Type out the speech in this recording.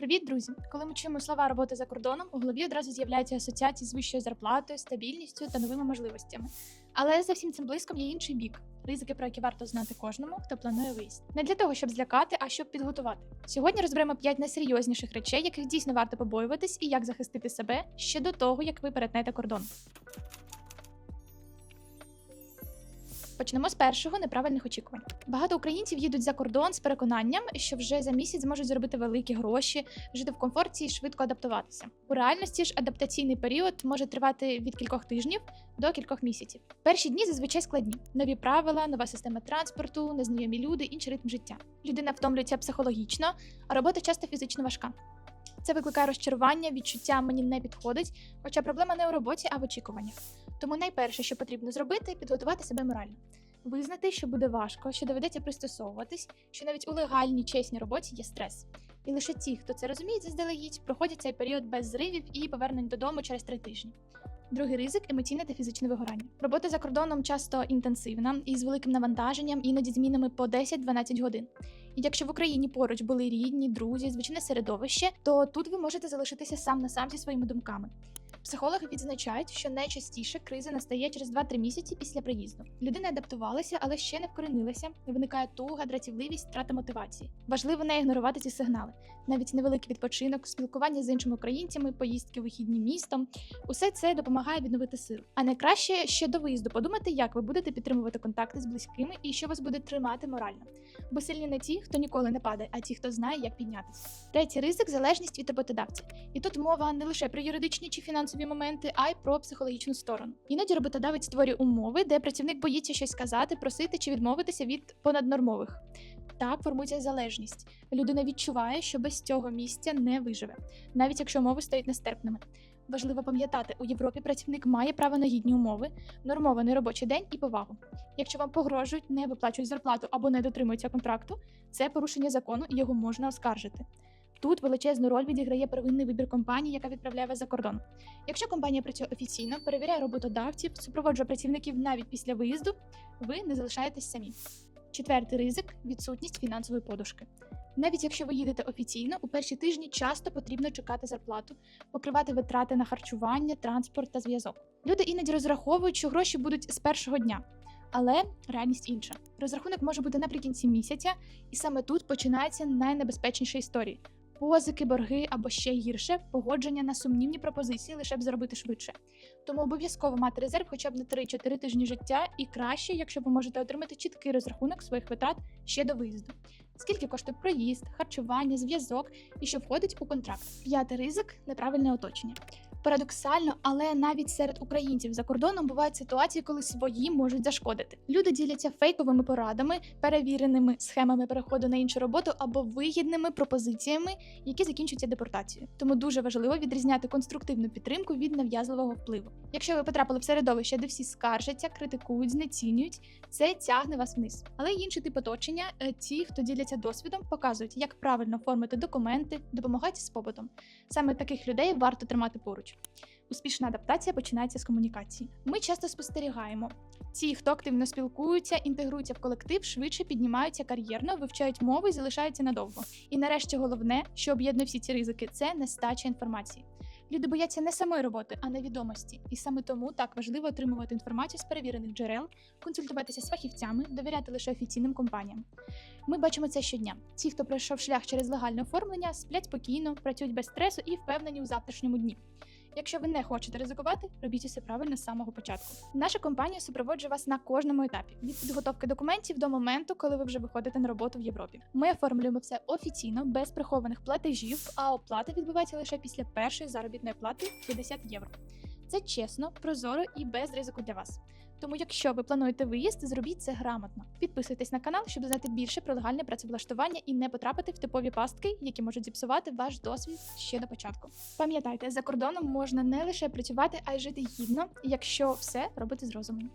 Привіт, друзі! Коли ми чуємо слова роботи за кордоном, у голові одразу з'являються асоціації з вищою зарплатою, стабільністю та новими можливостями. Але за всім цим блиском є інший бік ризики, про які варто знати кожному, хто планує виїзд. Не для того, щоб злякати, а щоб підготувати. Сьогодні розберемо 5 найсерйозніших речей, яких дійсно варто побоюватись, і як захистити себе ще до того, як ви перетнете кордон. Почнемо з першого неправильних очікувань. Багато українців їдуть за кордон з переконанням, що вже за місяць зможуть заробити великі гроші, жити в комфорті і швидко адаптуватися. У реальності ж адаптаційний період може тривати від кількох тижнів до кількох місяців. Перші дні зазвичай складні: нові правила, нова система транспорту, незнайомі люди, інший ритм життя. Людина втомлюється психологічно, а робота часто фізично важка. Це викликає розчарування, відчуття мені не підходить, хоча проблема не у роботі, а в очікуваннях. Тому найперше, що потрібно зробити, підготувати себе морально. Визнати, що буде важко, що доведеться пристосовуватись, що навіть у легальній чесній роботі є стрес. І лише ті, хто це розуміє, заздалегідь, проходять цей період без зривів і повернень додому через три тижні. Другий ризик емоційне та фізичне вигорання. Робота за кордоном часто інтенсивна і з великим навантаженням, іноді змінами по 10-12 годин. І якщо в Україні поруч були рідні, друзі, звичайне середовище, то тут ви можете залишитися сам на сам зі своїми думками. Психологи відзначають, що найчастіше криза настає через 2-3 місяці після приїзду. Людина адаптувалася, але ще не вкоренилася. Виникає туга, дратівливість, втрата мотивації. Важливо не ігнорувати ці сигнали. Навіть невеликий відпочинок, спілкування з іншими українцями, поїздки вихідні містом усе це допомагає відновити силу. А найкраще ще до виїзду подумати, як ви будете підтримувати контакти з близькими і що вас буде тримати морально. Бо сильні не ті, хто ніколи не падає, а ті, хто знає, як піднятися. Третій ризик залежність від роботодавця. І тут мова не лише про юридичні чи фінансові моменти, а й про психологічну сторону. Іноді роботодавець створює умови, де працівник боїться щось сказати, просити чи відмовитися від понаднормових. Так формується залежність. Людина відчуває, що без цього місця не виживе, навіть якщо умови стають нестерпними. Важливо пам'ятати, у Європі працівник має право на гідні умови, нормований робочий день і повагу. Якщо вам погрожують, не виплачують зарплату або не дотримуються контракту, це порушення закону і його можна оскаржити. Тут величезну роль відіграє первинний вибір компанії, яка відправляє вас за кордон. Якщо компанія працює офіційно, перевіряє роботодавців, супроводжує працівників навіть після виїзду, ви не залишаєтесь самі. Четвертий ризик відсутність фінансової подушки. Навіть якщо ви їдете офіційно, у перші тижні часто потрібно чекати зарплату, покривати витрати на харчування, транспорт та зв'язок. Люди іноді розраховують, що гроші будуть з першого дня. Але реальність інша. Розрахунок може бути наприкінці місяця, і саме тут починається найнебезпечніша історія. Позики, борги або ще гірше погодження на сумнівні пропозиції, лише б заробити швидше. Тому обов'язково мати резерв хоча б на 3-4 тижні життя, і краще, якщо ви можете отримати чіткий розрахунок своїх витрат ще до виїзду. Скільки коштує проїзд, харчування, зв'язок і що входить у контракт. П'ятий ризик неправильне оточення. Парадоксально, але навіть серед українців за кордоном бувають ситуації, коли свої можуть зашкодити. Люди діляться фейковими порадами, перевіреними схемами переходу на іншу роботу або вигідними пропозиціями, які закінчуються депортацією. Тому дуже важливо відрізняти конструктивну підтримку від нав'язливого впливу. Якщо ви потрапили в середовище, де всі скаржаться, критикують, знецінюють, це тягне вас вниз. Але інший тип оточення, е, ті, хто діляться досвідом, показують, як правильно оформити документи, допомагають з побутом. Саме таких людей варто тримати поруч. Успішна адаптація починається з комунікації. Ми часто спостерігаємо. Ті, хто активно спілкуються, інтегруються в колектив, швидше піднімаються кар'єрно, вивчають мови і залишаються надовго. І нарешті головне, що об'єднує всі ці ризики, це нестача інформації. Люди бояться не самої роботи, а невідомості. І саме тому так важливо отримувати інформацію з перевірених джерел, консультуватися з фахівцями, довіряти лише офіційним компаніям. Ми бачимо це щодня. Ті, хто пройшов шлях через легальне оформлення, сплять спокійно, працюють без стресу і впевнені у завтрашньому дні. Якщо ви не хочете ризикувати, робіть усе правильно з самого початку. Наша компанія супроводжує вас на кожному етапі від підготовки документів до моменту, коли ви вже виходите на роботу в Європі. Ми оформлюємо все офіційно, без прихованих платежів, а оплата відбувається лише після першої заробітної плати 50 євро. Це чесно, прозоро і без ризику для вас. Тому, якщо ви плануєте виїзд, зробіть це грамотно. Підписуйтесь на канал, щоб знати більше про легальне працевлаштування і не потрапити в типові пастки, які можуть зіпсувати ваш досвід ще до початку. Пам'ятайте, за кордоном можна не лише працювати, а й жити гідно, якщо все робити з розумом.